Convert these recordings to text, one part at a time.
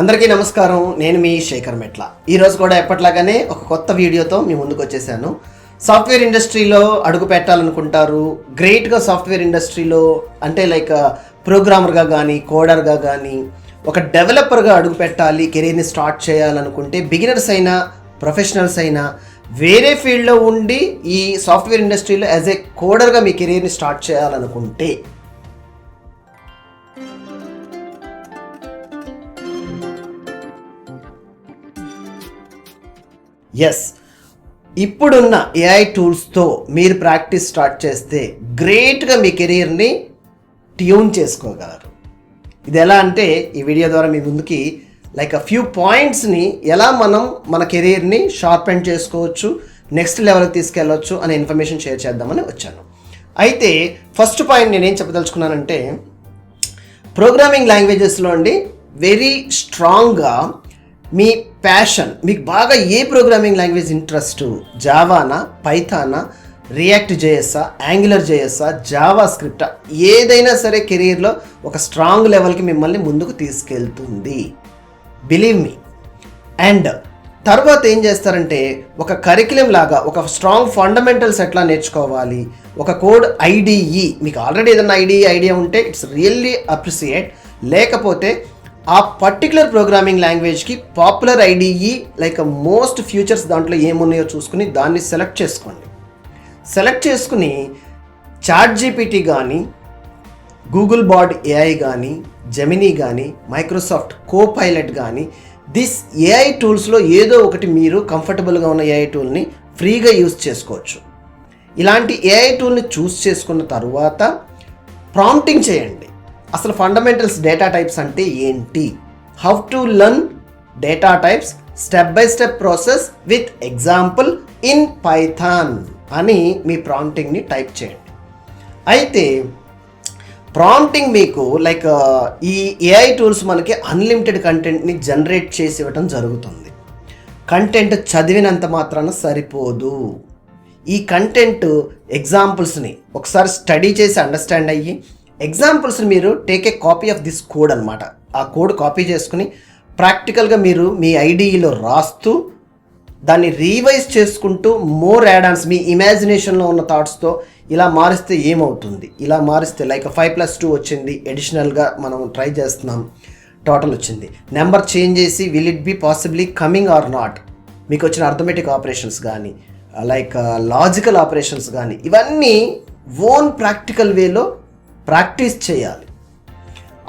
అందరికీ నమస్కారం. నేను మీ శేఖర్ మెట్ల. ఈరోజు కూడా ఎప్పట్లాగానే ఒక కొత్త వీడియోతో మీ ముందుకు వచ్చేసాను. సాఫ్ట్వేర్ ఇండస్ట్రీలో అడుగు పెట్టాలనుకుంటారు. గ్రేట్గా సాఫ్ట్వేర్ ఇండస్ట్రీలో అంటే లైక్ ప్రోగ్రామర్గా కానీ కోడర్గా కానీ ఒక డెవలపర్గా అడుగు పెట్టాలి కెరీర్ని స్టార్ట్ చేయాలనుకుంటే బిగినర్స్ అయినా ప్రొఫెషనల్స్ అయినా వేరే ఫీల్డ్లో ఉండి ఈ సాఫ్ట్వేర్ ఇండస్ట్రీలో యాజ్ ఏ కోడర్గా మీ కెరీర్ని స్టార్ట్ చేయాలనుకుంటే ఎస్ ఇప్పుడున్న ఏఐ టూల్స్తో మీరు ప్రాక్టీస్ స్టార్ట్ చేస్తే గ్రేట్గా మీ కెరీర్ని ట్యూన్ చేసుకోగలరు. ఇది ఎలా అంటే ఈ వీడియో ద్వారా మీ ముందుకి లైక్ అ ఫ్యూ పాయింట్స్ని ఎలా మనం మన కెరీర్ని షార్పెన్ చేసుకోవచ్చు నెక్స్ట్ లెవెల్కి తీసుకెళ్ళవచ్చు అనే ఇన్ఫర్మేషన్ షేర్ చేద్దామని వచ్చాను. అయితే ఫస్ట్ పాయింట్ నేనేం చెప్పదలుచుకున్నానంటే ప్రోగ్రామింగ్ లాంగ్వేజెస్లో అండి వెరీ స్ట్రాంగ్గా మీ ప్యాషన్ మీకు బాగా ఏ ప్రోగ్రామింగ్ లాంగ్వేజ్ ఇంట్రెస్ట్ జావానా పైథానా రియాక్ట్ జేఎస్ఆ యాంగులర్ జేఎస్ఆ జావా స్క్రిప్టా ఏదైనా సరే కెరీర్లో ఒక స్ట్రాంగ్ లెవెల్కి మిమ్మల్ని ముందుకు తీసుకెళ్తుంది. బిలీవ్ మీ అండ్ తర్వాత ఏం చేస్తారంటే ఒక కరికులం లాగా ఒక స్ట్రాంగ్ ఫండమెంటల్స్ ఎట్లా నేర్చుకోవాలి. ఒక కోడ్ ఐడిఈ మీకు ఆల్రెడీ ఏదైనా ఐడిఈ ఐడియా ఉంటే ఇట్స్ రియల్లీ అప్రిసియేట్ లేకపోతే ఆ particular programming లాంగ్వేజ్కి popular IDE like most futures దాంట్లో ఏమున్నాయో చూసుకుని దాన్ని సెలెక్ట్ చేసుకోండి. సెలెక్ట్ చేసుకుని చాట్ జీపీటీ కానీ గూగుల్ బార్డ్ ఏఐ కానీ జెమినీ కానీ మైక్రోసాఫ్ట్ కో పైలట్ కానీ దిస్ ఏఐ టూల్స్లో ఏదో ఒకటి మీరు కంఫర్టబుల్గా ఉన్న ఏఐ టూల్ని ఫ్రీగా యూస్ చేసుకోవచ్చు. ఇలాంటి ఏఐ టూల్ని చూస్ చేసుకున్న తర్వాత ప్రాంప్టింగ్ చేయండి. అసలు ఫండమెంటల్స్ డేటా టైప్స్ అంటే ఏంటి? How to learn data types step by step process with example in Python అని మీ ప్రాంప్టింగ్ని టైప్ చేయండి. అయితే ప్రాంప్టింగ్ మీకు లైక్ uh, ఈ ఏఐ టూల్స్ మనకి అన్లిమిటెడ్ కంటెంట్ని జనరేట్ చేసి ఇవ్వటం జరుగుతుంది. కంటెంట్ చదివినంత మాత్రాన సరిపోదు. ఈ కంటెంట్ ఎగ్జాంపుల్స్ని ఒకసారి స్టడీ చేసి అండర్స్టాండ్ అయ్యి ఎగ్జాంపుల్స్ని మీరు take a copy of this code అనమాట ఆ కోడ్ కాపీ చేసుకుని ప్రాక్టికల్గా మీరు మీ ఐడిఈలో రాస్తూ దాన్ని రీవైజ్ చేసుకుంటూ మోర్ యాడాన్స్ మీ ఇమాజినేషన్లో ఉన్న థాట్స్తో ఇలా మారిస్తే ఏమవుతుంది? ఇలా మారిస్తే లైక్ ఫైవ్ ప్లస్ టూ వచ్చింది. ఎడిషనల్గా మనం ట్రై చేస్తున్నాం. టోటల్ వచ్చింది. నెంబర్ చేంజ్ చేసి will it be possibly coming or not మీకు వచ్చిన అర్థమెటిక్ ఆపరేషన్స్ కానీ లైక్ లాజికల్ ఆపరేషన్స్ కానీ ఇవన్నీ ఓన్ ప్రాక్టికల్ వేలో ప్రాక్టీస్ చేయాలి.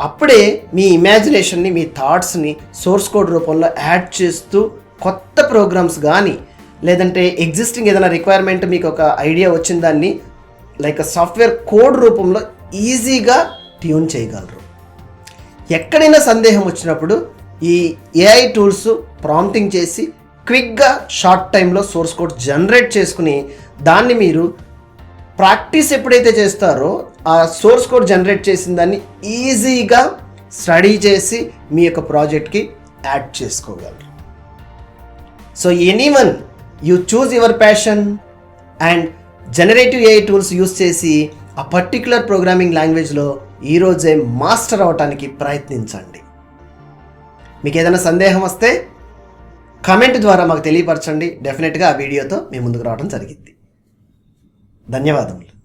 అప్పుడే మీ ఇమాజినేషన్ని మీ థాట్స్ని సోర్స్ కోడ్ రూపంలో యాడ్ చేస్తూ కొత్త ప్రోగ్రామ్స్ కానీ లేదంటే ఎగ్జిస్టింగ్ ఏదైనా రిక్వైర్మెంట్ మీకు ఒక ఐడియా వచ్చిన దాన్ని లైక్ సాఫ్ట్వేర్ కోడ్ రూపంలో ఈజీగా ట్యూన్ చేయగలరు. ఎక్కడైనా సందేహం వచ్చినప్పుడు ఈ ఏఐ టూల్స్ ప్రాంప్టింగ్ చేసి క్విక్గా షార్ట్ టైంలో సోర్స్ కోడ్ జనరేట్ చేసుకుని దాన్ని మీరు ప్రాక్టీస్ ఎప్పుడైతే చేస్తారో ఆ సోర్స్ కోడ్ జనరేట్ చేసిన దాన్ని ఈజీగా స్టడీ చేసి మీ యొక్క ప్రాజెక్ట్కి యాడ్ చేసుకోగలరు. So anyone you choose your passion and generative AI tools use చేసి ఆ పర్టిక్యులర్ ప్రోగ్రామింగ్ లాంగ్వేజ్లో ఈరోజే మాస్టర్ అవటానికి ప్రయత్నించండి. మీకు ఏదైనా సందేహం వస్తే కమెంట్ ద్వారా మాకు తెలియపరచండి. డెఫినెట్గా ఆ వీడియోతో మీ ముందుకు రావడం జరిగింది. ధన్యవాదములు.